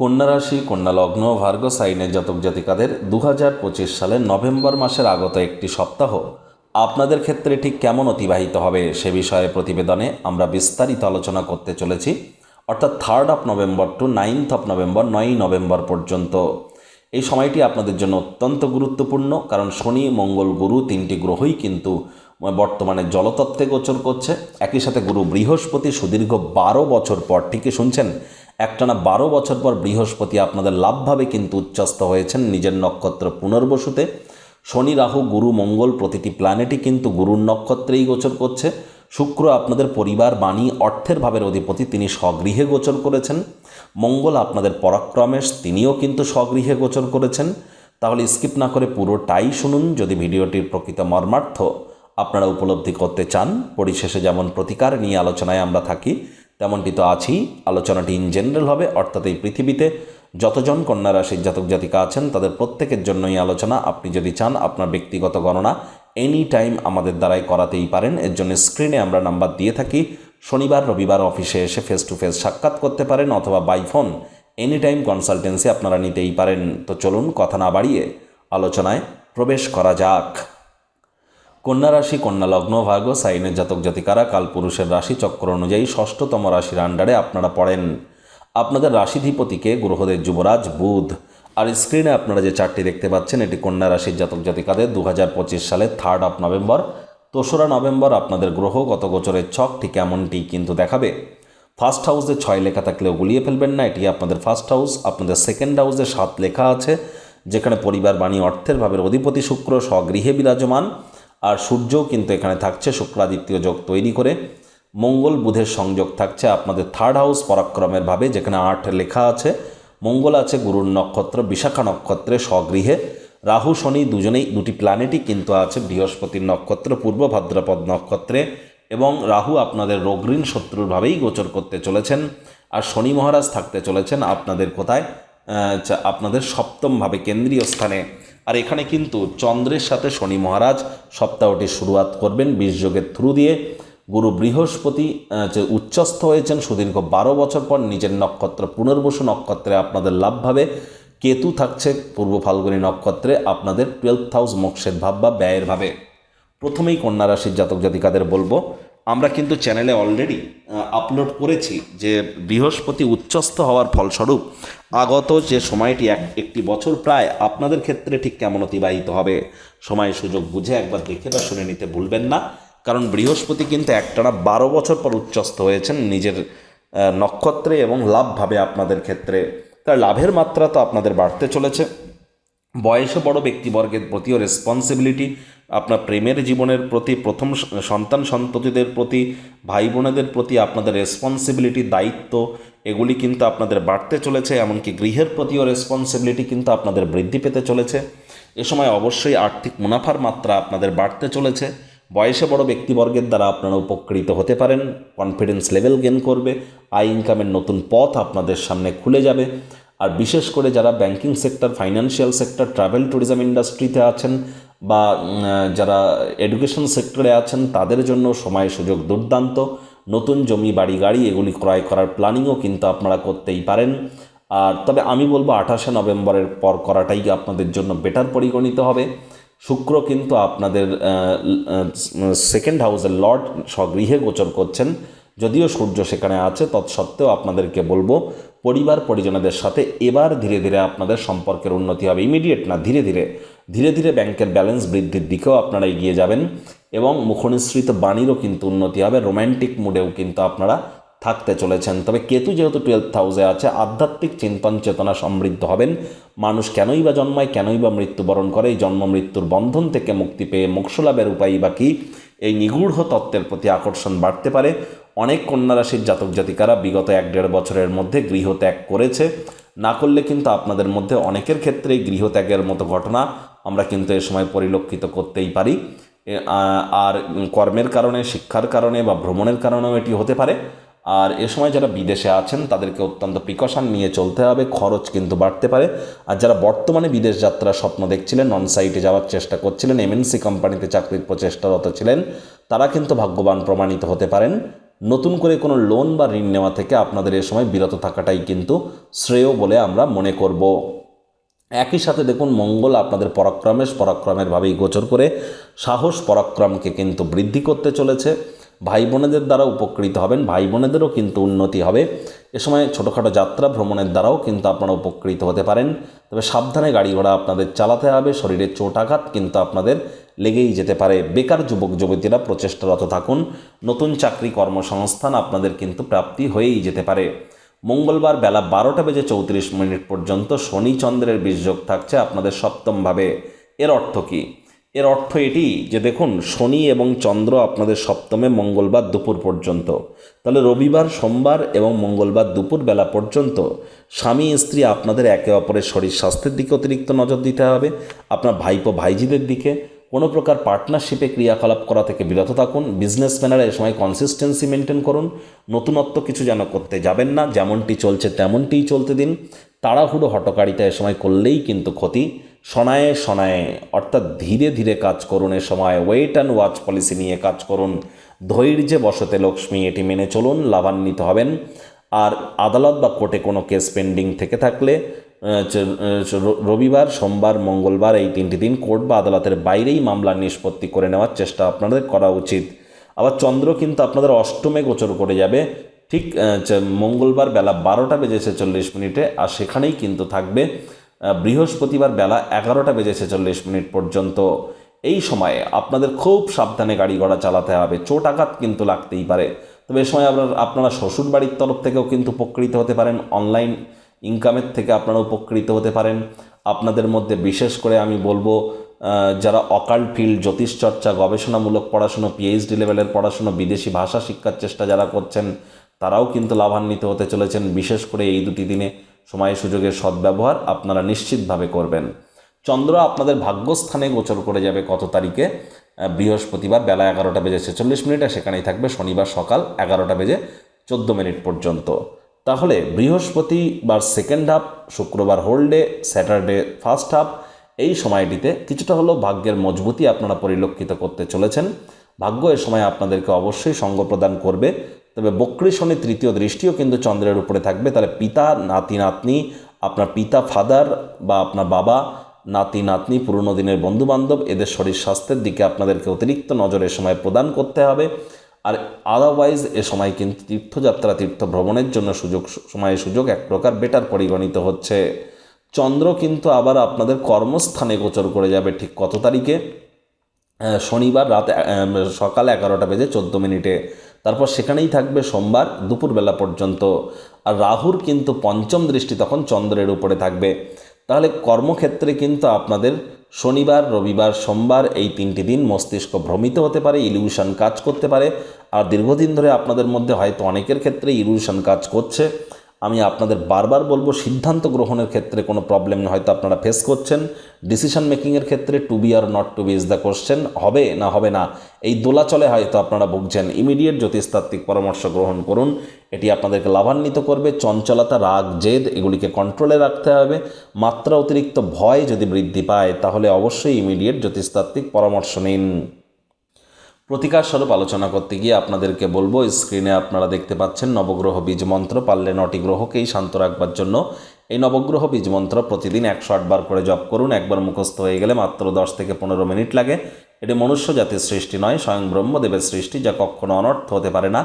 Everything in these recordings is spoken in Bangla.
কন্যা রাশি, কন্যা লগ্ন, ভার্গ সাইনের জাতক জাতিকাদের দু হাজার পঁচিশ সালের নভেম্বর মাসের আগত একটি সপ্তাহ। আপনাদের ক্ষেত্রে ঠিক কেমন অতিবাহিত হবে সে বিষয়ে প্রতিবেদনে আমরা বিস্তারিত আলোচনা করতে চলেছি। অর্থাৎ third of November to ninth of November নয়ই নভেম্বর পর্যন্ত। এই সময়টি আপনাদের জন্য অত্যন্ত গুরুত্বপূর্ণ, কারণ শনি, মঙ্গল, গুরু তিনটি গ্রহই কিন্তু বর্তমানে জলতত্ত্বে গোচর করছে। একই সাথে গুরু বৃহস্পতি সুদীর্ঘ বারো বছর পর, ঠিকই শুনছেন একটানা বারো বছর পর বৃহস্পতি আপনাদের লাভভাবে কিন্তু উচ্চস্ত হয়েছেন। নিজের নক্ষত্র পুনর্বসুতে শনি, রাহু, গুরু, মঙ্গল প্রতিটি প্ল্যানেটই কিন্তু গুরুর নক্ষত্রেই গোচর করছে। শুক্র আপনাদের পরিবার, বাণী, অর্থের ভাবের অধিপতি, তিনি স্বগৃহে গোচর করেছেন। মঙ্গল আপনাদের পরাক্রমেশ, তিনিও কিন্তু স্বগৃহে গোচর করেছেন। তাহলে স্কিপ না করে পুরোটাই শুনুন। যদি ভিডিওটির প্রকৃত মর্মার্থ আপনারা উপলব্ধি করতে চান, পরিশেষে যেমন প্রতিকার নিয়ে আলোচনায় আমরা থাকি তেমনটি তো আছি আলোচনাটি ইন জেনারেল হবে, অর্থাৎ এই পৃথিবীতে যতজন কন্যা রাশির জাতক জাতিকা আছেন, তাদের প্রত্যেকের জন্যই আলোচনা। আপনি যদি চান আপনার ব্যক্তিগত গণনা এনি টাইম আমাদের দ্বারাই করাতেই পারেন। এর জন্য স্ক্রিনে আমরা নাম্বার দিয়ে থাকি। শনিবার, রবিবার অফিসে এসে ফেস টু ফেস সাক্ষাৎ করতে পারেন অথবা by phone any time consultancy আপনারা নিতেই পারেন। তো চলুন কথা না বাড়িয়ে আলোচনায় প্রবেশ করা যাক। কন্যা রাশি, কন্যা লগ্ন ভাগ সাইনের জাতক জাতিকারা কালপুরুষের রাশি চক্র অনুযায়ী ষষ্ঠতম রাশির আন্ডারে আপনারা পড়েন। আপনাদের রাশিধিপতিকে গ্রহদের যুবরাজ বুধ। আর স্ক্রিনে আপনারা যে চারটি দেখতে পাচ্ছেন, এটি কন্যা রাশির জাতক জাতিকাদের দু সালের থার্ড অফ নভেম্বর দোসরা নভেম্বর আপনাদের গ্রহ, গত গোচরের ছক ঠিক এমনটি কিন্তু দেখাবে। ফার্স্ট হাউসে ছয় লেখা থাকলেও গুলিয়ে ফেলবেন না, এটি আপনাদের ফার্স্ট হাউস আপনাদের সেকেন্ড হাউসে সাত লেখা আছে, যেখানে পরিবার, বাণী, অর্থের ভাবের অধিপতি শুক্র, স্বগৃহে বিরাজমান। আর সূর্যও কিন্তু এখানে থাকছে শুক্রাদিত্য যোগ তৈরি করে। মঙ্গল বুধের সংযোগ থাকছে আপনাদের থার্ড হাউস পরাক্রমের ভাবে, যেখানে আট লেখা আছে। মঙ্গল আছে গুরুর নক্ষত্র, বিশাখা নক্ষত্রে স্বগৃহে। রাহু, শনি দুজনেই দুটি প্ল্যানেটই কিন্তু আছে, বৃহস্পতির নক্ষত্র, পূর্ব ভাদ্রপদ নক্ষত্রে। এবং রাহু আপনাদের রোগঋণ শত্রুরভাবেই গোচর করতে চলেছেন। আর শনি মহারাজ থাকতে চলেছেন আপনাদের কোথায়? আপনাদের সপ্তমভাবে কেন্দ্রীয় স্থানে। আর এখানে কিন্তু চন্দ্রের সাথে শনি মহারাজ সপ্তাহটি শুরুয়াত করবেন বীজযোগের থ্রু দিয়ে। গুরু বৃহস্পতি যে উচ্চস্থ হয়েছেন সুদীর্ঘ বারো বছর পর নিজের নক্ষত্র, পুনর্বসু নক্ষত্রে আপনাদের লাভভাবে কেতু থাকছে পূর্ব ফাল্গুনী নক্ষত্রে আপনাদের টুয়েলভ হাউস মোক্ষের ভাব বা ব্যয়ের ভাবে। প্রথমেই কন্যা রাশির জাতক জাতিকাদের বলব আমরা কিন্তু চ্যানেলে অলরেডি আপলোড করেছি যে বৃহস্পতি উচ্চস্থ হওয়ার ফলস্বরূপ আগত যে সময়টি এক, একটি বছর প্রায় আপনাদের ক্ষেত্রে ঠিক কেমন অতিবাহিত হবে? সময় সুযোগ বুঝে একবার দেখে বা শুনে নিতে ভুলবেন না। কারণ বৃহস্পতি কিন্তু একটানা বারো বছর পর উচ্চস্থ হয়েছেন নিজের নক্ষত্রে এবং লাভভাবে আপনাদের ক্ষেত্রে। তার লাভের মাত্রা তো আপনাদের বাড়তে চলেছে। বয়সে বড় ব্যক্তিবর্গের প্রতিও রেসপন্সিবিলিটি আপনার প্রেমের জীবনের প্রতি, প্রথম সন্তান সন্ততিদের প্রতি ভাই বোনেদের প্রতি আপনাদের রেসপন্সিবিলিটি দায়িত্ব, এগুলি কিন্তু আপনাদের বাড়তে চলেছে, এমনকি গৃহের প্রতিও রেসপন্সিবিলিটি কিন্তু আপনাদের বৃদ্ধি পেতে চলেছে। এ সময় অবশ্যই আর্থিক মুনাফার মাত্রা আপনাদের বাড়তে চলেছে। বয়সে বড় ব্যক্তিবর্গের দ্বারা আপনারা উপকৃত হতে পারেন কনফিডেন্স লেভেল গেন করবে, আয় ইনকামের নতুন পথ আপনাদের সামনে খুলে যাবে। আর বিশেষ করে যারা banking sector financial sector travel tourism ইন্ডাস্ট্রিতে আছেন বা যারা এডুকেশন সেক্টরে আছেন, তাদের জন্য সময় সুযোগ দুর্দান্ত। নতুন জমি, বাড়ি, গাড়ি এগুলি ক্রয় করার প্ল্যানিংও কিন্তু আপনারা করতেই পারেন। আর তবে আমি বলব আঠাশে নভেম্বরের পর করাটাই আপনাদের জন্য বেটার পরিগণিত হবে। শুক্র কিন্তু আপনাদের সেকেন্ড হাউসের লর্ড স্বগৃহে গোচর করছেন। যদিও সূর্য সেখানে আছে, তৎসত্ত্বেও আপনাদেরকে বলব, পরিবার পরিজনদের সাথে এবার ধীরে ধীরে আপনাদের সম্পর্কের উন্নতি হবে ইমিডিয়েট না, ধীরে ধীরে। ধীরে ধীরে ব্যাংকের ব্যালেন্স বৃদ্ধির দিকেও আপনারা এগিয়ে যাবেন এবং মুখনিসৃত বাণীরও কিন্তু উন্নতি হবে রোম্যান্টিক মুডেও কিন্তু আপনারা থাকতে চলেছেন। তবে কেতু যেহেতু টুয়েলভ হাউসে আছে, আধ্যাত্মিক চিন্তন চেতনা সমৃদ্ধ হবেন। মানুষ কেনই বা জন্মায়, কেনই বা মৃত্যুবরণ করে, এই জন্ম মৃত্যুর বন্ধন থেকে মুক্তি পেয়ে মোক্ষলাভের উপায় বা কী? এই নিগূঢ় তত্ত্বের প্রতি আকর্ষণ বাড়তে পারে। অনেক কন্যারাশির জাতক জাতিকারা বিগত এক দেড় বছরের মধ্যে গৃহত্যাগ করেছে। না করলে কিন্তু আপনাদের মধ্যে অনেকের ক্ষেত্রেই গৃহত্যাগের মতো ঘটনা আমরা কিন্তু এ সময় পরিলক্ষিত করতেই পারি। আর কর্মের কারণে, শিক্ষার কারণে বা ভ্রমণের কারণেও এটি হতে পারে। আর এ সময় যারা বিদেশে আছেন, তাদেরকে অত্যন্ত প্রিকশন নিয়ে চলতে হবে, খরচ কিন্তু বাড়তে পারে। আর যারা বর্তমানে বিদেশ যাত্রার স্বপ্ন দেখছিলেন নন সাইটে যাওয়ার চেষ্টা করছিলেন এমএনসি কোম্পানিতে চাকরির প্রচেষ্টারত ছিলেন, তারা কিন্তু ভাগ্যবান প্রমাণিত হতে পারেন। নতুন করে কোনো লোন বা ঋণ নেওয়া থেকে আপনাদের এ সময় বিরত থাকাটাই কিন্তু শ্রেয় বলে আমরা মনে করব। একই সাথে দেখুন, মঙ্গল আপনাদের পরাক্রমেশ, পরাক্রমের ভাবেই গোচর করে, সাহস, পরাক্রমকে কিন্তু বৃদ্ধি করতে চলেছে। ভাই বোনেদের দ্বারা উপকৃত হবেন ভাই বোনেদেরও কিন্তু উন্নতি হবে। এ সময় ছোটোখাটো যাত্রা ভ্রমণের দ্বারাও কিন্তু আপনারা উপকৃত হতে পারেন। তবে সাবধানে গাড়ি ঘোড়া আপনাদের চালাতে হবে, শরীরে চোটাঘাত কিন্তু আপনাদের লেগেই যেতে পারে। বেকার যুবক, যুবতীরা প্রচেষ্টারত থাকুন। নতুন চাকরি কর্মসংস্থান আপনাদের কিন্তু প্রাপ্তি হয়েই যেতে পারে। মঙ্গলবার বেলা বারোটা বেজে চৌত্রিশ মিনিট পর্যন্ত শনি চন্দ্রের থাকছে আপনাদের সপ্তমভাবে এর অর্থ কী? এর অর্থ এটি যে দেখুন, শনি এবং চন্দ্র আপনাদের সপ্তমে মঙ্গলবার দুপুর পর্যন্ত। তাহলে রবিবার, সোমবার এবং মঙ্গলবার দুপুর বেলা পর্যন্ত স্বামী, স্ত্রী আপনাদের একে অপরের শরীর স্বাস্থ্যের দিকে অতিরিক্ত নজর দিতে হবে। আপনার ভাইপো, ভাইজিদের দিকে কোনো প্রকার পার্টনারশিপে ক্রিয়াকলাপ করা থেকে বিরত থাকুন। বিজনেসম্যানেরা এ সময় কনসিস্টেন্সি মেনটেন করুন। নতুনত্ব কিছু যেন করতে যাবেন না, যেমনটি চলছে তেমনটিই চলতে দিন। তাড়াহুড়ো হটকারিতা এ সময় করলেই কিন্তু ক্ষতি। সনায়ে সনায়ে অর্থাৎ ধীরে ধীরে কাজ করুন এ সময়। ওয়েট অ্যান্ড ওয়াচ পলিসি নিয়ে কাজ করুন। ধৈর্যে বসতে লক্ষ্মী, এটি মেনে চলুন, লাভান্বিত হবেন। আর আদালত বা কোর্টে কোনো কেস পেন্ডিং থেকে থাকলে রবিবার, সোমবার, মঙ্গলবার এই তিনটি দিন কোর্ট বা আদালতের বাইরেই মামলার নিষ্পত্তি করে নেওয়ার চেষ্টা আপনাদের করা উচিত। আবার চন্দ্র কিন্তু আপনাদের অষ্টমে গোচর করে যাবে। ঠিক মঙ্গলবার বেলা বারোটা বেজে ছেচল্লিশ মিনিটে, আর সেখানেই কিন্তু থাকবে। বৃহস্পতিবার বেলা এগারোটা বেজে ছেচল্লিশ মিনিট পর্যন্ত। এই সময়ে আপনাদের খুব সাবধানে গাড়ি ঘোড়া চালাতে হবে। চোট আঘাত কিন্তু লাগতেই পারে। তবে এ সময় আপনার, আপনারা শ্বশুর বাড়ির তরফ থেকেও কিন্তু উপকৃত হতে পারেন। অনলাইন ইনকামের থেকে আপনারা উপকৃত হতে পারেন। আপনাদের মধ্যে বিশেষ করে আমি বলব যারা অকাল ফিল্ড জ্যোতিষচর্চা গবেষণামূলক পড়াশুনো পিএইচডি লেভেলের পড়াশুনো, বিদেশি ভাষা শিক্ষার চেষ্টা যারা করছেন, তারাও কিন্তু লাভান্বিত হতে চলেছেন। বিশেষ করে এই দুটি দিনে সময় সুযোগের সদ্ব্যবহার আপনারা নিশ্চিতভাবে করবেন। চন্দ্র আপনাদের ভাগ্যস্থানে গোচর করে যাবে কত তারিখে? বৃহস্পতিবার বেলা এগারোটা বেজে ছেচল্লিশ মিনিট আর সেখানেই থাকবে শনিবার সকাল এগারোটা বেজে চোদ্দ মিনিট পর্যন্ত। তাহলে বৃহস্পতিবার সেকেন্ড হাফ শুক্রবার হোল্ডে স্যাটারডে ফার্স্ট হাফ এই সময়টিতে কিছুটা হলেও ভাগ্যের মজবুতি আপনারা পরিলক্ষিত করতে চলেছেন। ভাগ্য এ সময় আপনাদেরকে অবশ্যই সঙ্গ প্রদান করবে। তবে বক্রী শনি তৃতীয় দৃষ্টিও কিন্তু চন্দ্রের উপরে থাকবে। তাহলে পিতা, নাতি, নাতনি, আপনার পিতা, ফাদার বা আপনার বাবা, নাতি, নাতনি, পুরনো দিনের বন্ধুবান্ধব, এদের শরীর স্বাস্থ্যের দিকে আপনাদেরকে অতিরিক্ত নজর এ সময় প্রদান করতে হবে। আর আদারওয়াইজ এ সময় কিন্তু তীর্থযাত্রা তীর্থ ভ্রমণের জন্য সুযোগ, সময় সুযোগ এক প্রকার বেটার পরিগণিত হচ্ছে। চন্দ্র কিন্তু আবার আপনাদের কর্মস্থানে গোচর করে যাবে ঠিক কত তারিখে? শনিবার রাত সকাল এগারোটা বেজে চোদ্দ মিনিটে। তারপর সেখানেই থাকবে সোমবার দুপুরবেলা পর্যন্ত। আর রাহুর কিন্তু পঞ্চম দৃষ্টি তখন চন্দ্রের উপরে থাকবে। তাহলে কর্মক্ষেত্রে কিন্তু আপনাদের শনিবার, রবিবার, সোমবার এই তিনটি দিন মস্তিষ্ক ভ্রমিত হতে পারে ইলিউশন কাজ করতে পারে। আর দীর্ঘদিন ধরে আপনাদের মধ্যে হয়তো অনেকের ক্ষেত্রে ইলিউশন কাজ করছে। আমি আপনাদের বারবার বলব, সিদ্ধান্ত গ্রহণের ক্ষেত্রে কোনো প্রবলেম হয়তো আপনারা ফেস করছেন। ডিসিশন মেকিংয়ের ক্ষেত্রে to be or not to be is the question হবে না হবে না, এই দোলাচলে হয়তো আপনারা ভুগছেন। ইমিডিয়েট জ্যোতিষতাত্ত্বিক পরামর্শ গ্রহণ করুন। এটি আপনাদেরকে লাভান্বিত করবে। চঞ্চলতা, রাগ, জেদ, এগুলিকে কন্ট্রোলে রাখতে হবে। মাত্রা অতিরিক্ত ভয় যদি বৃদ্ধি পায়, তাহলে অবশ্যই ইমিডিয়েট জ্যোতিষতাত্ত্বিক পরামর্শ নিন। প্রতিকার স্বরূপ আলোচনা করতে গিয়ে আপনাদেরকে বলব, স্ক্রিনে আপনারা দেখতে পাচ্ছেন নবগ্রহ বীজ মন্ত্র, পারলে নটি গ্রহকেই শান্ত রাখবার জন্য। এই নবগ্রহ বীজ মন্ত্র প্রতিদিন একশো আটবার করে জপ করুন, একবার মুখস্থ হয়ে গেলে মাত্র দশ থেকে পনেরো মিনিট লাগে। এটি মনুষ্য জাতির সৃষ্টি নয়, স্বয়ং ব্রহ্মদেবের সৃষ্টি, যা কখনো অনর্থ হতে পারে না।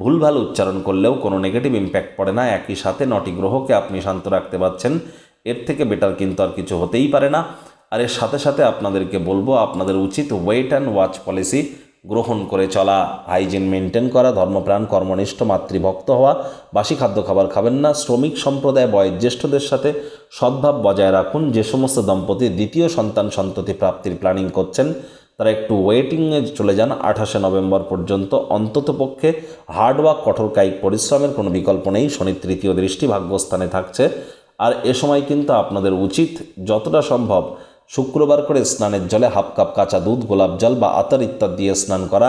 ভুলভাল উচ্চারণ করলেও কোনো নেগেটিভ ইম্প্যাক্ট পড়ে না, একই সাথে নটি গ্রহকে আপনি শান্ত রাখতে পারছেন। এর থেকে বেটার কিন্তু আর কিছু হতেই পারে না। আর এর সাথে সাথে আপনাদেরকে বলব, আপনাদের উচিত ওয়েট অ্যান্ড ওয়াচ পলিসি গ্রহণ করে চলা, হাইজিন মেনটেন করা, ধর্মপ্রাণ, কর্মনিষ্ঠ, মাতৃভক্ত হওয়া, বাসি খাদ্য খাবার খাবেন না, শ্রমিক সম্প্রদায় বয়োজ্যেষ্ঠদের সাথে সদ্ভাব বজায় রাখুন, যে সমস্ত দম্পতি দ্বিতীয় সন্তান সন্ততি প্রাপ্তির প্ল্যানিং করছেন, তারা একটু ওয়েটিংয়ে চলে যান, আঠাশে নভেম্বর পর্যন্ত অন্ততপক্ষে হার্ডওয়ার্ক কঠোর কায়িক পরিশ্রমের কোনো বিকল্প নেই, শনির তৃতীয় দৃষ্টি ভাগ্যস্থানে থাকছে। আর এ সময় কিন্তু আপনাদের উচিত যতটা সম্ভব শুক্রবার করে স্নানের জলে হাফ কাপ কাঁচা দুধ, গোলাপ জল বা আতর ইত্যাদি দিয়ে স্নান করা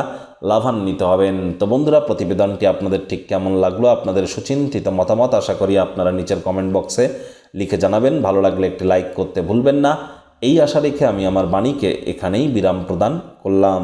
লাভান্বিত হবেন। তো বন্ধুরা, প্রতিবেদনটি আপনাদের ঠিক কেমন লাগল? আপনাদের সুচিন্তিত মতামত আশা করি আপনারা নিচের কমেন্ট বক্সে লিখে জানাবেন। ভালো লাগলে একটি লাইক করতে ভুলবেন না। এই আশা রেখে আমি আমার বাণীকে এখানেই বিরাম প্রদান করলাম।